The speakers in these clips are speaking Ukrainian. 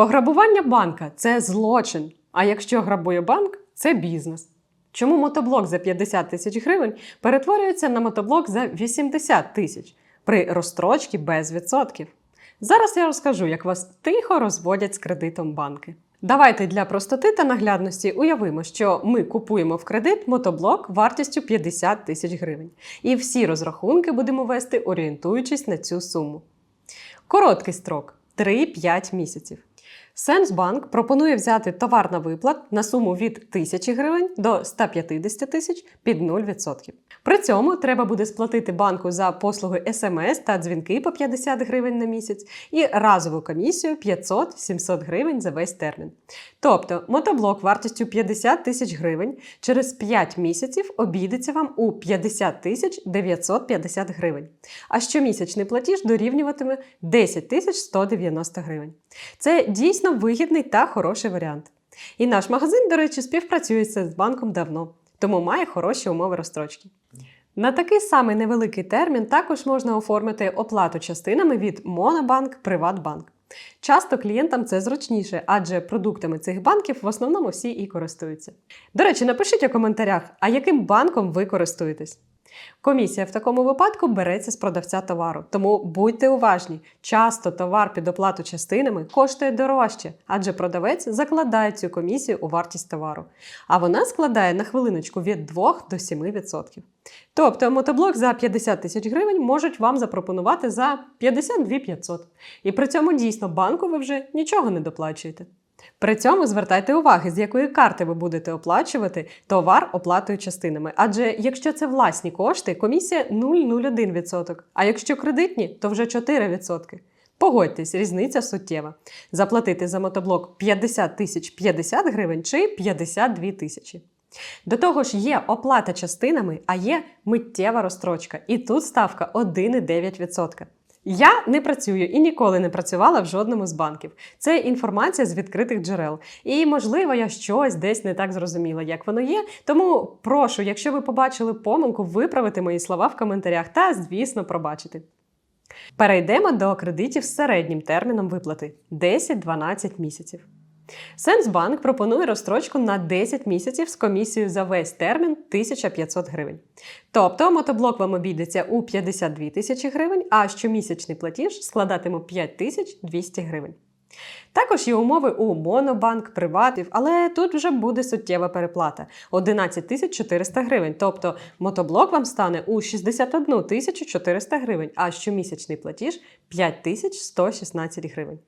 Пограбування банка це злочин. А якщо грабує банк, це бізнес. Чому мотоблок за 50 тисяч гривень перетворюється на мотоблок за 80 тисяч при розстрочці без відсотків? Зараз я розкажу, як вас тихо розводять з кредитом банки. Давайте для простоти та наглядності уявимо, що ми купуємо в кредит мотоблок вартістю 50 тисяч гривень. І всі розрахунки будемо вести, орієнтуючись на цю суму. Короткий строк 3-5 місяців. Сенсбанк пропонує взяти товар на виплат на суму від 1000 гривень до 150 тисяч під 0%. При цьому треба буде сплатити банку за послуги смс та дзвінки по 50 гривень на місяць і разову комісію 500-700 гривень за весь термін. Тобто мотоблок вартістю 50 тисяч гривень через 5 місяців обійдеться вам у 50 тисяч 950 гривень, а щомісячний платіж дорівнюватиме 10 тисяч 190 гривень. Це дійсно вигідний та хороший варіант. І наш магазин, до речі, співпрацює з банком давно, тому має хороші умови розстрочки. На такий самий невеликий термін також можна оформити оплату частинами від Монобанк, Приватбанк. Часто клієнтам це зручніше, адже продуктами цих банків в основному всі і користуються. До речі, напишіть у коментарях, а яким банком ви користуєтесь. Комісія в такому випадку береться з продавця товару, тому будьте уважні. Часто товар під оплату частинами коштує дорожче, адже продавець закладає цю комісію у вартість товару. А вона складає на хвилиночку від 2 до 7%. Тобто мотоблок за 50 тисяч гривень можуть вам запропонувати за 52 500. І при цьому дійсно банку ви вже нічого не доплачуєте. При цьому звертайте увагу, з якої карти ви будете оплачувати товар оплатою частинами. Адже якщо це власні кошти, комісія 0,01%, а якщо кредитні, то вже 4%. Погодьтесь, різниця суттєва. Заплатити за мотоблок 50 тисяч 50 гривень чи 52 тисячі. До того ж, є оплата частинами, а є миттєва розстрочка. І тут ставка 1,9%. Я не працюю і ніколи не працювала в жодному з банків. Це інформація з відкритих джерел. І, можливо, я щось десь не так зрозуміла, як воно є. Тому прошу, якщо ви побачили помилку, виправити мої слова в коментарях та, звісно, пробачити. Перейдемо до кредитів з середнім терміном виплати 10-12 місяців. Сенсбанк пропонує розстрочку на 10 місяців з комісією за весь термін 1500 гривень. Тобто мотоблок вам обійдеться у 52 тисячі гривень, а щомісячний платіж складатиме 5200 гривень. Також є умови у Монобанк, Приватів, але тут вже буде суттєва переплата 11 400 гривень. Тобто мотоблок вам стане у 61 400 гривень, а щомісячний платіж 5116 гривень.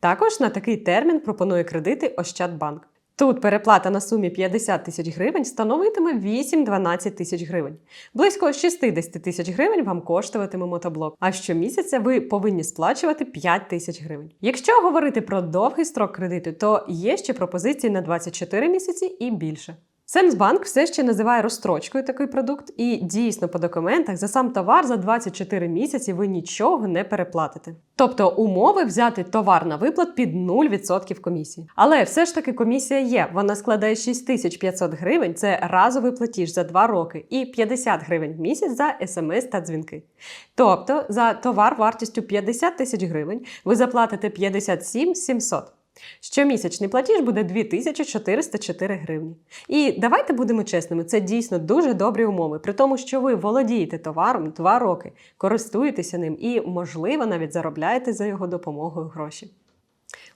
Також на такий термін пропонує кредити Ощадбанк. Тут переплата на сумі 50 тисяч гривень становитиме 8-12 тисяч гривень. Близько 60 тисяч гривень вам коштуватиме мотоблок. А щомісяця ви повинні сплачувати 5 тисяч гривень. Якщо говорити про довгий строк кредиту, то є ще пропозиції на 24 місяці і більше. Сенсбанк все ще називає розстрочкою такий продукт, і дійсно по документах за сам товар за 24 місяці ви нічого не переплатите. Тобто умови взяти товар на виплат під 0% комісії. Але все ж таки комісія є. Вона складає 6500 гривень, це разовий платіж за 2 роки, і 50 гривень в місяць за смс та дзвінки. Тобто за товар вартістю 50 тисяч гривень ви заплатите 57 700. Щомісячний платіж буде 2404 гривні. І давайте будемо чесними, це дійсно дуже добрі умови, при тому, що ви володієте товаром 2 роки, користуєтеся ним і, можливо, навіть заробляєте за його допомогою гроші.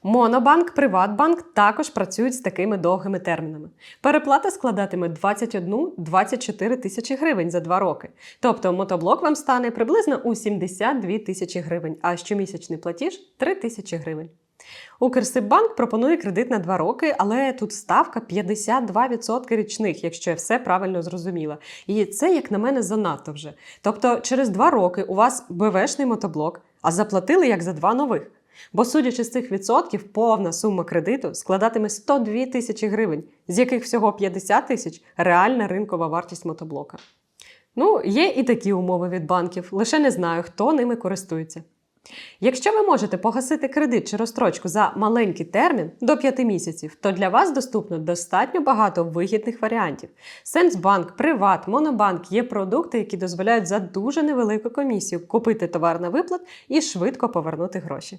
Монобанк, Приватбанк також працюють з такими довгими термінами. Переплата складатиме 21-24 тисячі гривень за 2 роки. Тобто мотоблок вам стане приблизно у 72 тисячі гривень, а щомісячний платіж 3 тисячі гривень. Укрсиббанк пропонує кредит на 2 роки, але тут ставка 52% річних, якщо я все правильно зрозуміла. І це, як на мене, занадто вже. Тобто, через 2 роки у вас БВшний мотоблок, а заплатили як за два нових. Бо, судячи з цих відсотків, повна сума кредиту складатиме 102 тисячі гривень, з яких всього 50 тисяч реальна ринкова вартість мотоблока. Ну, є і такі умови від банків, лише не знаю, хто ними користується. Якщо ви можете погасити кредит чи розстрочку за маленький термін до 5 місяців, то для вас доступно достатньо багато вигідних варіантів. Сенсбанк, Приват, Монобанк є продукти, які дозволяють за дуже невелику комісію купити товар на виплат і швидко повернути гроші.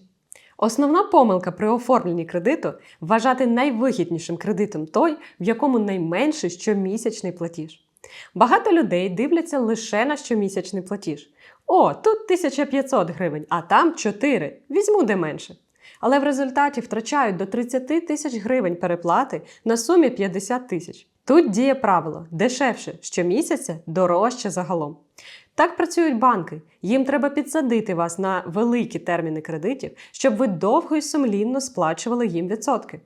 Основна помилка при оформленні кредиту вважати найвигіднішим кредитом той, в якому найменший щомісячний платіж. Багато людей дивляться лише на щомісячний платіж. О, тут 1500 гривень, а там 4. Візьму де менше. Але в результаті втрачають до 30 тисяч гривень переплати на сумі 50 тисяч. Тут діє правило: дешевше щомісяця, дорожче загалом. Так працюють банки. Їм треба підсадити вас на великі терміни кредитів, щоб ви довго і сумлінно сплачували їм відсотки.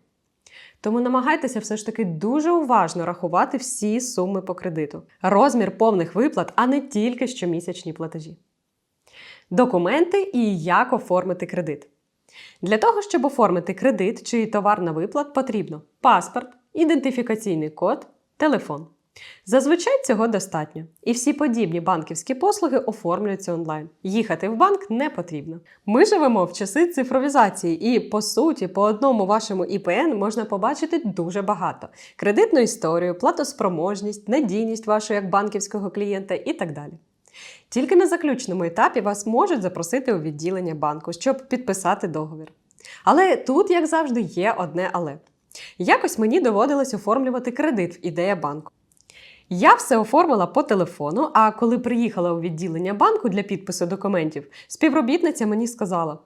Тому намагайтеся все ж таки дуже уважно рахувати всі суми по кредиту, розмір повних виплат, а не тільки щомісячні платежі. Документи і як оформити кредит. Для того, щоб оформити кредит чи товар на виплат, потрібно паспорт, ідентифікаційний код, телефон. Зазвичай цього достатньо, і всі подібні банківські послуги оформлюються онлайн. Їхати в банк не потрібно. Ми живемо в часи цифровізації, і по суті, по одному вашому ІПН можна побачити дуже багато: кредитну історію, платоспроможність, надійність вашого як банківського клієнта і так далі. Тільки на заключному етапі вас можуть запросити у відділення банку, щоб підписати договір. Але тут, як завжди, є одне але. Якось мені доводилось оформлювати кредит в ідея банку. Я все оформила по телефону, а коли приїхала у відділення банку для підпису документів, співробітниця мені сказала: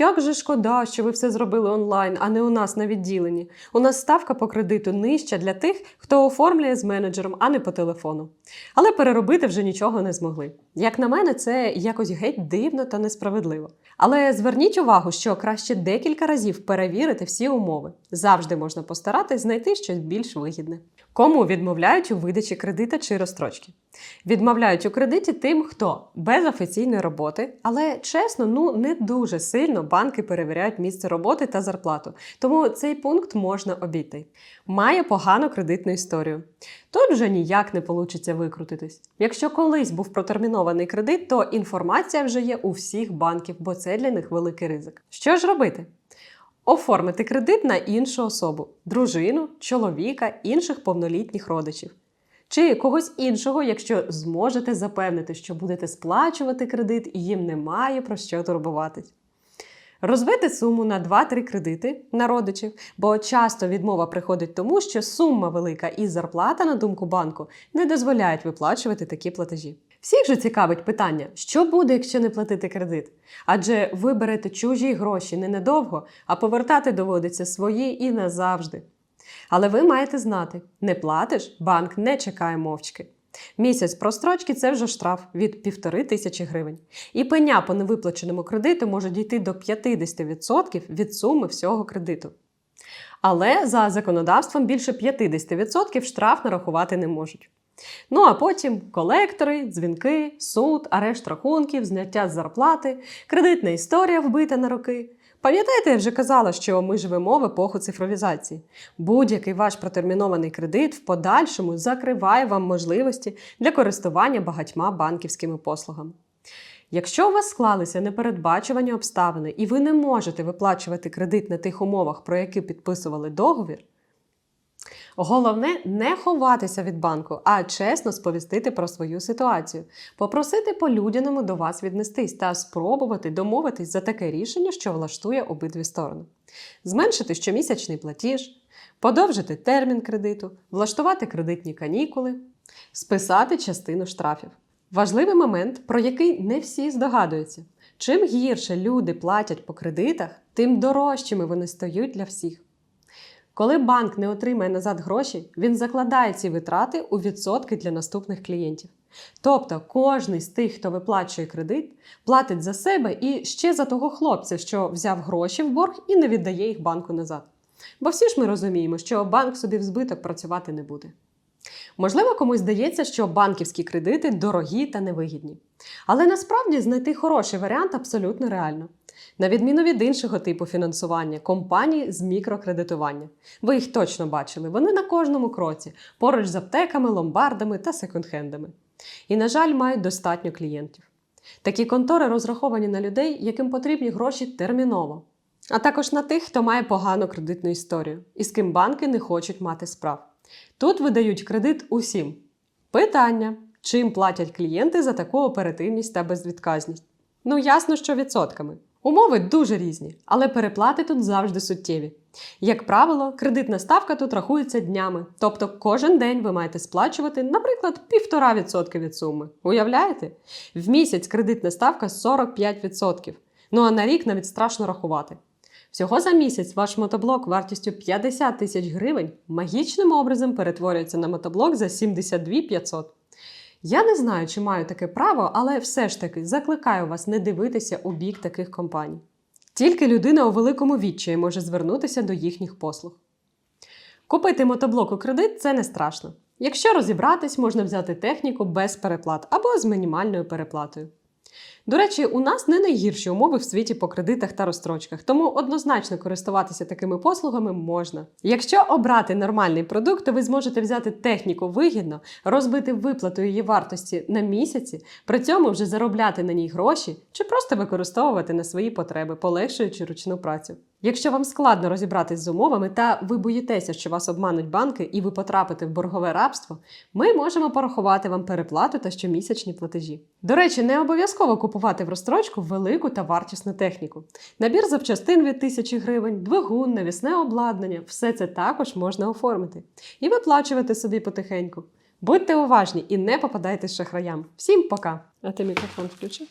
як же шкода, що ви все зробили онлайн, а не у нас на відділенні. У нас ставка по кредиту нижча для тих, хто оформлює з менеджером, а не по телефону. Але переробити вже нічого не змогли. Як на мене, це якось геть дивно та несправедливо. Але зверніть увагу, що краще декілька разів перевірити всі умови. Завжди можна постаратись знайти щось більш вигідне. Кому відмовляють у видачі кредита чи розстрочки? Відмовляють у кредиті тим, хто без офіційної роботи, але чесно, ну не дуже сильно банки перевіряють місце роботи та зарплату. Тому цей пункт можна обійти. Має погану кредитну історію. Тут вже ніяк не вийде викрутитись. Якщо колись був протермінований кредит, то інформація вже є у всіх банків, бо це для них великий ризик. Що ж робити? Оформити кредит на іншу особу дружину, чоловіка, інших повнолітніх родичів. Чи когось іншого, якщо зможете запевнити, що будете сплачувати кредит і їм немає про що турбуватись. Розбити суму на 2-3 кредити на родичів, бо часто відмова приходить тому, що сума велика і зарплата, на думку банку, не дозволяють виплачувати такі платежі. Всіх же цікавить питання, що буде, якщо не платити кредит? Адже ви берете чужі гроші не недовго, а повертати доводиться свої і назавжди. Але ви маєте знати, не платиш, банк не чекає мовчки. Місяць прострочки це вже штраф від півтори тисячі гривень. І пеня по невиплаченому кредиту може дійти до 50% від суми всього кредиту. Але за законодавством більше 50% штраф нарахувати не можуть. Ну а потім колектори, дзвінки, суд, арешт рахунків, зняття з зарплати, кредитна історія вбита на роки. Пам'ятаєте, я вже казала, що ми живемо в епоху цифровізації. Будь-який ваш протермінований кредит в подальшому закриває вам можливості для користування багатьма банківськими послугами. Якщо у вас склалися непередбачувані обставини і ви не можете виплачувати кредит на тих умовах, про які підписували договір, Головне не ховатися від банку, а чесно сповістити про свою ситуацію, попросити по-людяному до вас віднестись та спробувати домовитись за таке рішення, що влаштує обидві сторони, зменшити щомісячний платіж, подовжити термін кредиту, влаштувати кредитні канікули, списати частину штрафів. Важливий момент, про який не всі здогадуються. Чим гірше люди платять по кредитах, тим дорожчими вони стають для всіх. Коли банк не отримає назад гроші, він закладає ці витрати у відсотки для наступних клієнтів. Тобто кожний з тих, хто виплачує кредит, платить за себе і ще за того хлопця, що взяв гроші в борг і не віддає їх банку назад. Бо всі ж ми розуміємо, що банк собі в збиток працювати не буде. Можливо, комусь здається, що банківські кредити дорогі та невигідні. Але насправді знайти хороший варіант абсолютно реально. На відміну від іншого типу фінансування компаній з мікрокредитування. Ви їх точно бачили, вони на кожному кроці, поруч з аптеками, ломбардами та секонд-хендами. І, на жаль, мають достатньо клієнтів. Такі контори розраховані на людей, яким потрібні гроші терміново, а також на тих, хто має погану кредитну історію і з ким банки не хочуть мати справ. Тут видають кредит усім. Питання: чим платять клієнти за таку оперативність та безвідказність? Ну, ясно, що відсотками. Умови дуже різні, але переплати тут завжди суттєві. Як правило, кредитна ставка тут рахується днями, тобто кожен день ви маєте сплачувати, наприклад, 1,5% від суми. Уявляєте? В місяць кредитна ставка 45%. Ну а на рік навіть страшно рахувати. Всього за місяць ваш мотоблок вартістю 50 тисяч гривень магічним образом перетворюється на мотоблок за 72 500. Я не знаю, чи маю таке право, але все ж таки закликаю вас не дивитися у бік таких компаній. Тільки людина у великому відчаї може звернутися до їхніх послуг. Купити мотоблок у кредит це не страшно. Якщо розібратись, можна взяти техніку без переплат або з мінімальною переплатою. До речі, у нас не найгірші умови в світі по кредитах та розстрочках, тому однозначно користуватися такими послугами можна. Якщо обрати нормальний продукт, то ви зможете взяти техніку вигідно, розбити виплату її вартості на місяці, при цьому вже заробляти на ній гроші чи просто використовувати на свої потреби, полегшуючи ручну працю. Якщо вам складно розібратись з умовами та ви боїтеся, що вас обмануть банки і ви потрапите в боргове рабство, ми можемо порахувати вам переплату та щомісячні платежі. До речі, не обов'язково купувати в розстрочку велику та вартісну техніку. Набір запчастин від тисячі гривень, двигун, навісне обладнання все це також можна оформити і виплачувати собі потихеньку. Будьте уважні і не попадайте шахраям. Всім пока! А ти мікрофон включив?